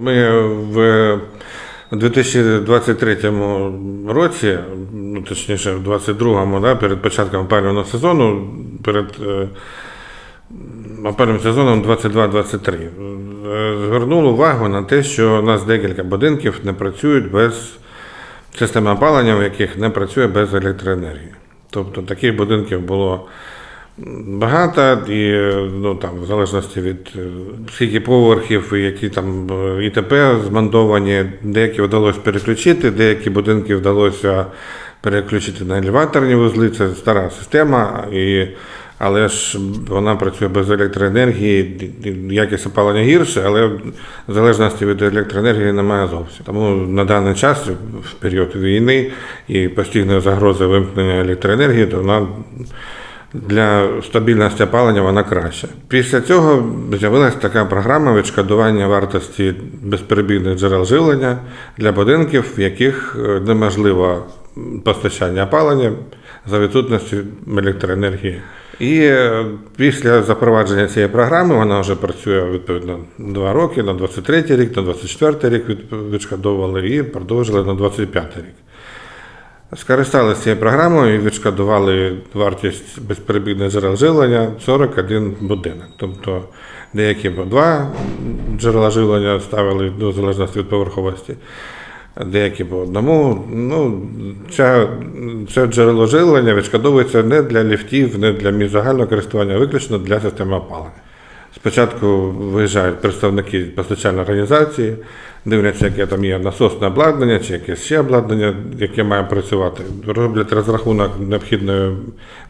Ми в 2023 році, ну точніше, в 2022, да, перед початком опалювального сезону, перед е, опалювальним сезоном 22-23, е, звернули увагу на те, що у нас декілька будинків не працюють без системи опалення, в яких не працює без електроенергії. Тобто таких будинків було багато, і ну, там, в залежності від е, скільки поверхів, які там е, ІТП змонтовані, деякі вдалося переключити, деякі будинки вдалося переключити на елеваторні вузли. Це стара система, і, але ж вона працює без електроенергії, якість опалення гірше, але в залежності від електроенергії немає зовсім. Тому на даний час, в період війни і постійної загрози вимкнення електроенергії, то вона для стабільності опалення вона краща. Після цього з'явилася така програма відшкодування вартості безперебійних джерел живлення для будинків, в яких е, неможливо постачання опалення за відсутності електроенергії. І е, після запровадження цієї програми вона вже працює відповідно два роки, на 23 рік, на 24 рік відшкодовували і продовжили на 25 рік. Скористалися цією програмою і відшкодували вартість безперебійних джерел живлення 41 будинок. Тобто деякі два джерела живлення ставили в залежності від поверховості, деякі по одному. Ну, ця, це джерело живлення відшкодовується не для ліфтів, не для місць загального користування, а виключно для системи опалення. Спочатку виїжджають представники постачальної організації, дивляться, яке там є насосне обладнання чи якесь ще обладнання, яке має працювати. Роблять розрахунок необхідної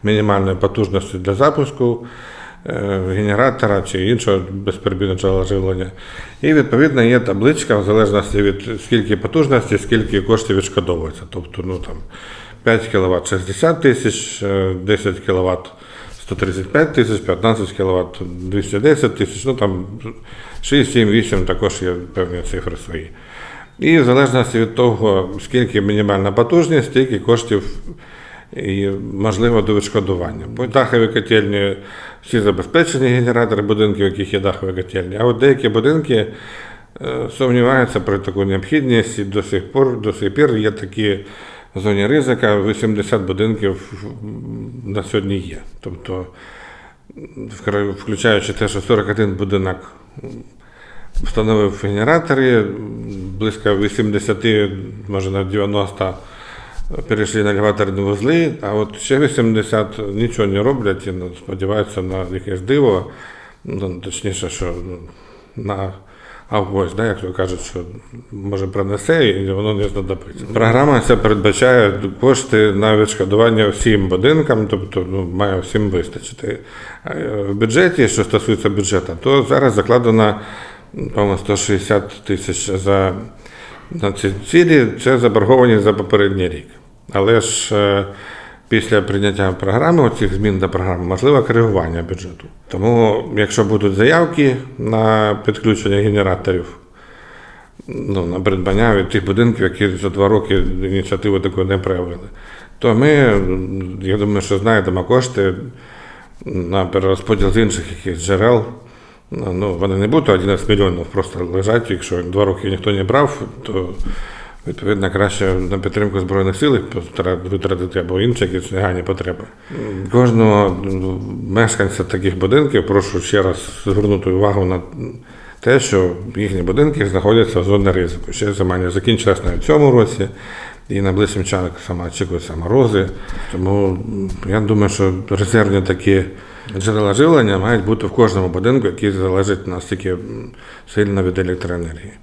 мінімальної потужності для запуску е, генератора чи іншого безперебійного джерела живлення. І відповідно є табличка в залежності від скільки потужності, скільки коштів відшкодовується. Тобто, ну там 5 кВт 60 тисяч, е, 10 кВт 135 тисяч, 15 кВт 210 тисяч, ну там 6, 7, 8 також є певні цифри свої. І в залежності від того, скільки мінімальна потужність, стільки коштів і можливо до відшкодування. Бо дахові котельні всі забезпечені генератори будинків, в яких є дахові котельні, а от деякі будинки е, сумніваються про таку необхідність, і до сих пор до сих пір є такі в зоні ризика, 80 будинків на сьогодні є. Тобто, включаючи те, що 41 будинок встановив генератори, близько 80, може на 90 перейшли на елеваторні вузли, а от ще 80 нічого не роблять і ну, сподіваються на якесь диво, ну, точніше, що на авось, да, як то кажуть, що може пронесе і воно не знадобиться. Програма ця передбачає кошти на відшкодування всім будинкам, тобто ну, має всім вистачити. Е, В бюджеті, що стосується бюджету, то зараз закладено по-моєму, 160 тисяч за на ці цілі. Це заборгованість за попередній рік. Але ж е, після прийняття програми, оцих змін до програми, можливе коригування бюджету. Тому, якщо будуть заявки на підключення генераторів, ну, на придбання від тих будинків, які за два роки ініціативи такої не проявили, то ми, я думаю, що знайдемо кошти на перерозподіл з інших якихось джерел. Ну, вони не будуть 11 мільйонів просто лежать, якщо два роки ніхто не брав, то відповідно краще на підтримку Збройних сил витратити або інші якісь негайні потреби. Кожного ну, мешканця таких будинків прошу ще раз звернути увагу на те, що їхні будинки знаходяться в зоні ризику. Ще зима не закінчилась навіть цьому році, і найближчим часом очікуються морози. Тому я думаю, що резервні такі джерела живлення мають бути в кожному будинку, який залежить настільки сильно від електроенергії.